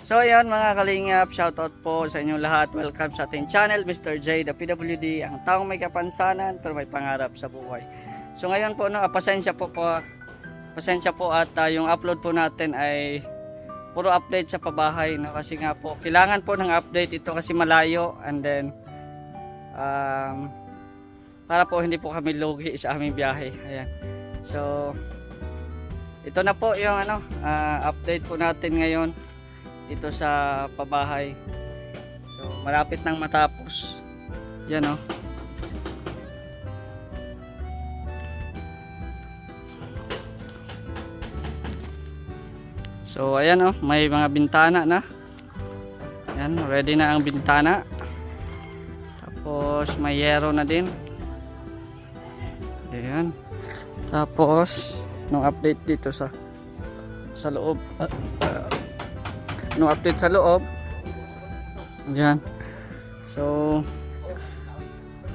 So ayun mga kalingap, shoutout po sa inyong lahat. Welcome sa ating channel, Mr. J, the PWD, ang taong may kapansanan pero may pangarap sa buhay. So ngayon po, no, ah, pasensya po po, pasensya po at ah, yung upload po natin ay puro update sa pabahay. No? Kasi nga po, kailangan po ng update ito kasi malayo and then um, para po hindi po kami lugi sa aming biyahe. Ayan. So, ito na po yung ano, ah, update po natin ngayon dito sa pabahay. So, malapit nang matapos. Yan oh. So, ayan oh, may mga bintana na. Yan, ready na ang bintana. Tapos, may yero na din. Ayan. Tapos, nung update dito sa sa loob. Nung update sa loob. Ayan. So,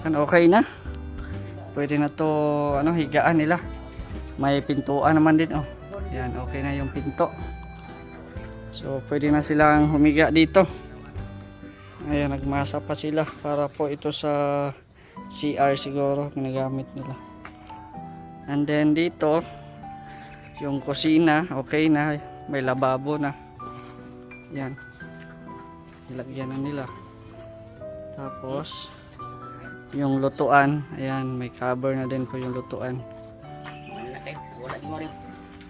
yan okay na. Pwede na to ano higaan nila. May pintuan naman din oh. Yan, okay na yung pinto. So, pwede na silang humiga dito. Ayan, nagmasa pa sila para po ito sa CR siguro ginagamit nila. And then dito, yung kusina, okay na. May lababo na. Yan. Ilagyan na nila. Tapos, yung lutuan, ayan, may cover na din po yung lutuan.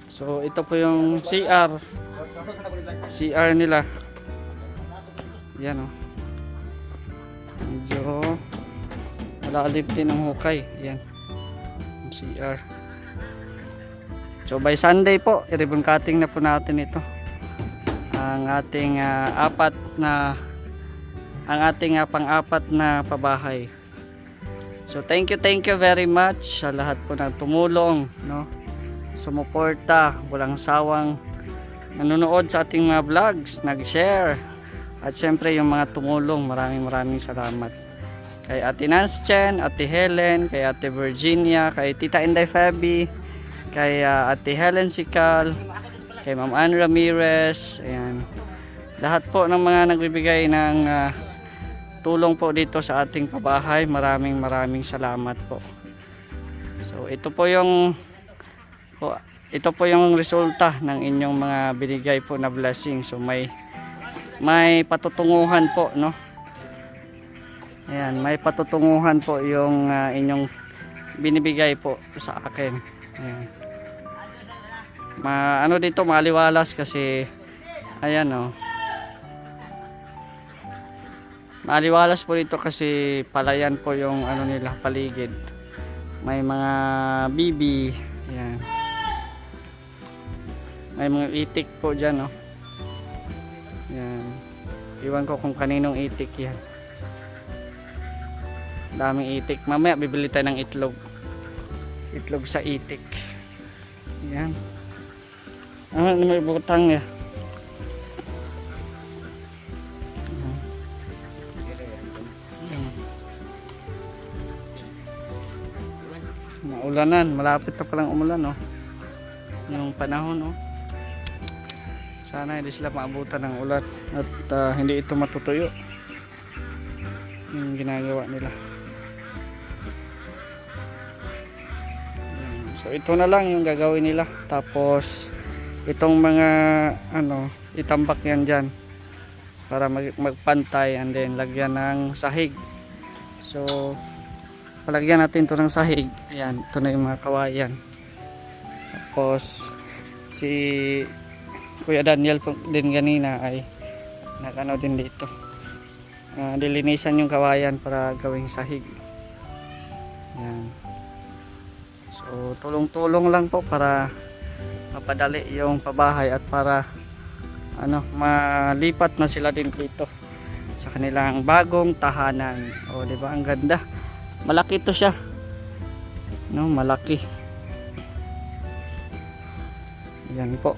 So, ito po yung CR. CR nila. Yan o. Medyo malalim din ang hukay. Yan. CR. So, by Sunday po, i-ribbon cutting na po natin ito. Ang ating ah, apat na ang ating ah, pang-apat na pabahay. So thank you, thank you very much sa lahat po ng tumulong, no? Sumuporta, walang sawang nanonood sa ating mga vlogs, nag-share. At syempre yung mga tumulong, maraming maraming salamat. Kay Ate Nance Chen, Ate Helen, kay Ate Virginia, kay Tita Inday Fabi, kay ah, Ate Helen Sikal, kay Ma'am Ann Ramirez, ayan. Lahat po ng mga nagbibigay ng ah, tulong po dito sa ating pabahay. Maraming maraming salamat po. So ito po yung po, ito po yung resulta ng inyong mga binigay po na blessing. So may may patutunguhan po, no? Ayan, may patutunguhan po yung ah, inyong binibigay po sa akin. Ayan. Ma ano dito maliwalas kasi ayan oh. Maliwalas po dito kasi palayan po yung ano nila paligid. May mga bibi. Ayan. May mga itik po dyan, no? Ayan. Iwan ko kung kaninong itik yan. Daming itik. Mamaya bibili tayo ng itlog. Itlog sa itik. Ayan. Ah, may butang ya. Maulanan, malapit na palang umulan, no? Yung panahon, no? Sana hindi sila maabutan ng ulan at ah, hindi ito matutuyo. Yung ginagawa nila. So ito na lang yung gagawin nila. Tapos itong mga ano, itambak yan dyan. Para mag magpantay and then lagyan ng sahig. So palagyan natin to ng sahig. Ayan ito na yung mga kawayan. Tapos si Kuya Daniel din ganina ay nakano din dito. Ah, dilinisan yung kawayan para gawing sahig. Yan so tulong tulong lang po para mapadali yung pabahay at para ano malipat na sila din dito sa kanilang bagong tahanan. O di ba? Ang ganda. Malaki to siya. No malaki. Yan po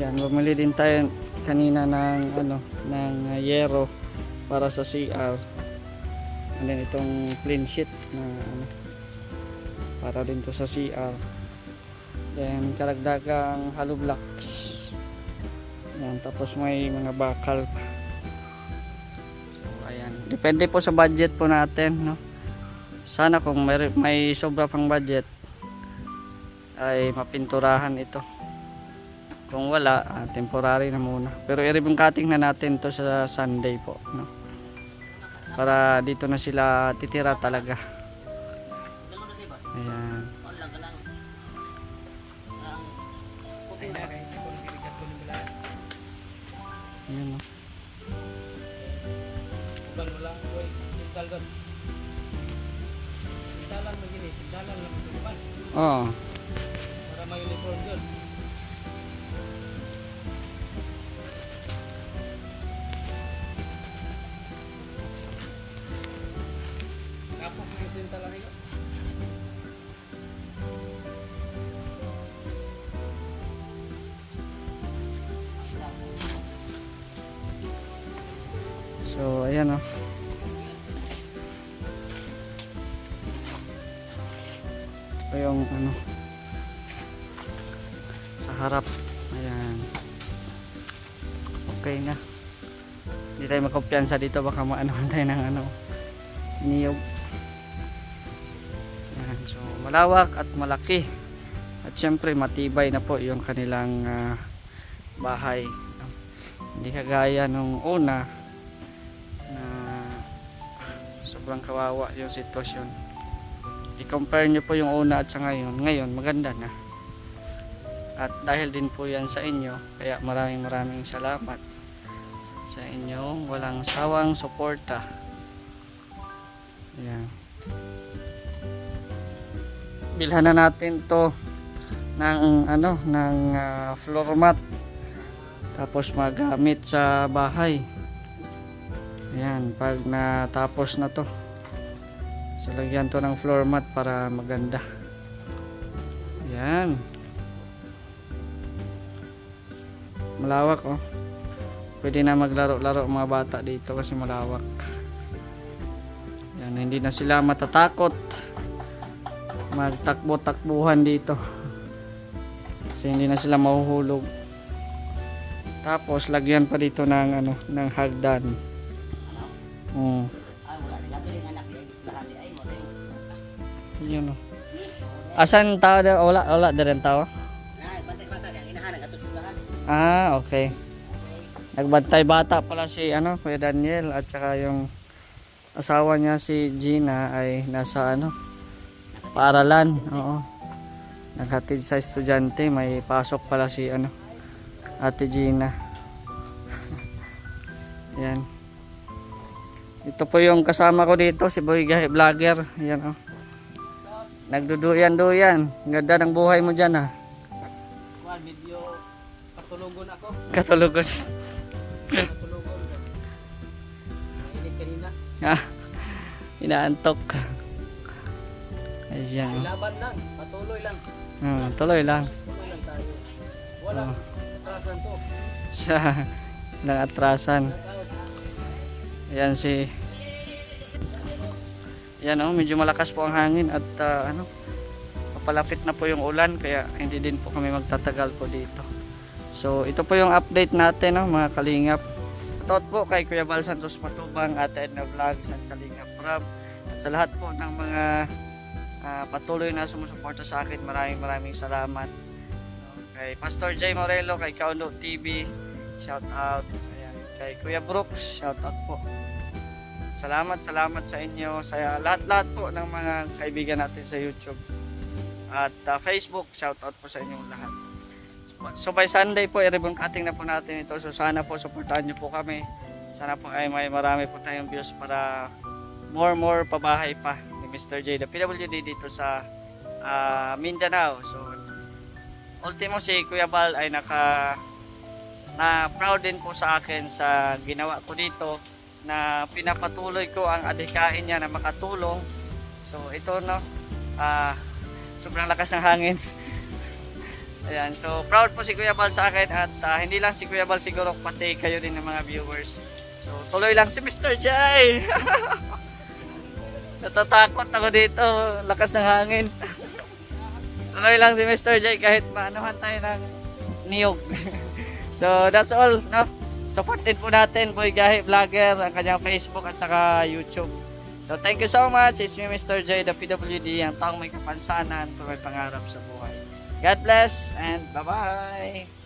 yan bumili din tayo kanina ng ano ng uh, yero para sa CR. And then itong clean sheet na ano, para din to sa CR. Then karagdagang hollow blocks. Yan, tapos may mga bakal pa. So ayan, depende po sa budget po natin, no. Sana kung may, may sobra pang budget ay mapinturahan ito. Kung wala, ah, temporary na muna. Pero i-ribbon cutting na natin to sa Sunday po, no. Para dito na sila titira talaga. Ayan. Ayan, no. Bang wala ko eh. Sintal Sintalan ito. So, ayan o. Ito yung ano sa harap. Ayan. Okay na. Hindi tayo magkumpiyansa dito baka maano tayo ng ano niyog. So, malawak at malaki. At syempre matibay na po yung kanilang ah, bahay. Hindi kagaya nung una na sobrang kawawa yung sitwasyon. I-compare nyo po yung una at sa ngayon. Ngayon, maganda na. At dahil din po yan sa inyo, kaya maraming maraming salamat sa inyong walang sawang suporta. Ayan. Bilhan na natin to ng ano ng ah, floor mat tapos magamit sa bahay Ayan, pag natapos na to. So, lagyan to ng floor mat para maganda. Ayan. Malawak oh. Pwede na maglaro-laro mga bata dito kasi malawak. Ayan, hindi na sila matatakot magtakbo-takbuhan dito. Kasi hindi na sila mahuhulog. Tapos lagyan pa dito ng ano, ng hagdan. Oh. Yun oh. Asan tao da? Wala, wala da rin tao? Ah, okay. Nagbantay bata pala si ano, Kuya Daniel at saka yung asawa niya si Gina ay nasa ano, paaralan. Oo. Naghatid sa estudyante, may pasok pala si ano, Ate Gina. Yan. Ito po yung kasama ko dito, si Boy Gahe Vlogger. Yan oh. Nagduduyan-duyan. Ganda ng buhay mo dyan ah. Well, medyo katulugon ako. Katulugan. Katulugon. Mainit kanina. Ah, Inaantok. Ayan. oh. Laban lang. Patuloy lang. Hmm, tuloy lang. Tuloy lang tayo. Walang Oh. atrasan to. Sa ng atrasan. Ayan si Yan oh, medyo malakas po ang hangin at ah, ano papalapit na po yung ulan kaya hindi din po kami magtatagal po dito. So ito po yung update natin no, mga kalingap. Shoutout po kay Kuya Bal Santos Matubang at Edna Vlogs at Kalingap Rob at sa lahat po ng mga ah, patuloy na sumusuporta sa akin maraming maraming salamat. Kay Pastor Jay Morelo, kay Kauno TV, shout out. Ayan. Kay Kuya Brooks, shout out po. Salamat, salamat sa inyo, sa lahat-lahat po ng mga kaibigan natin sa YouTube. At ah, Facebook, shout out po sa inyong lahat. So by Sunday po, i-ribbon cutting na po natin ito. So sana po supportahan niyo po kami. Sana po ay may marami po tayong views para more more pabahay pa Mr. J, the PWD dito sa ah, Mindanao. So ultimo si Kuya Bal ay naka na proud din po sa akin sa ginawa ko dito na pinapatuloy ko ang adhikain niya na makatulong. So ito no, ah sobrang lakas ng hangin. Ayan, so proud po si Kuya Bal sa akin at ah, hindi lang si Kuya Bal siguro pati kayo din ng mga viewers. So Tuloy lang si Mr. Jay. Natatakot ako dito. Lakas ng hangin. Tuloy lang si Mr. J kahit maanuhan tayo ng niyog. so that's all, no? Supportin po natin Boy Gahi Vlogger, ang kanyang Facebook at saka YouTube. So thank you so much. It's me Mr. J, the PWD, ang taong may kapansanan, may pangarap sa buhay. God bless and bye-bye!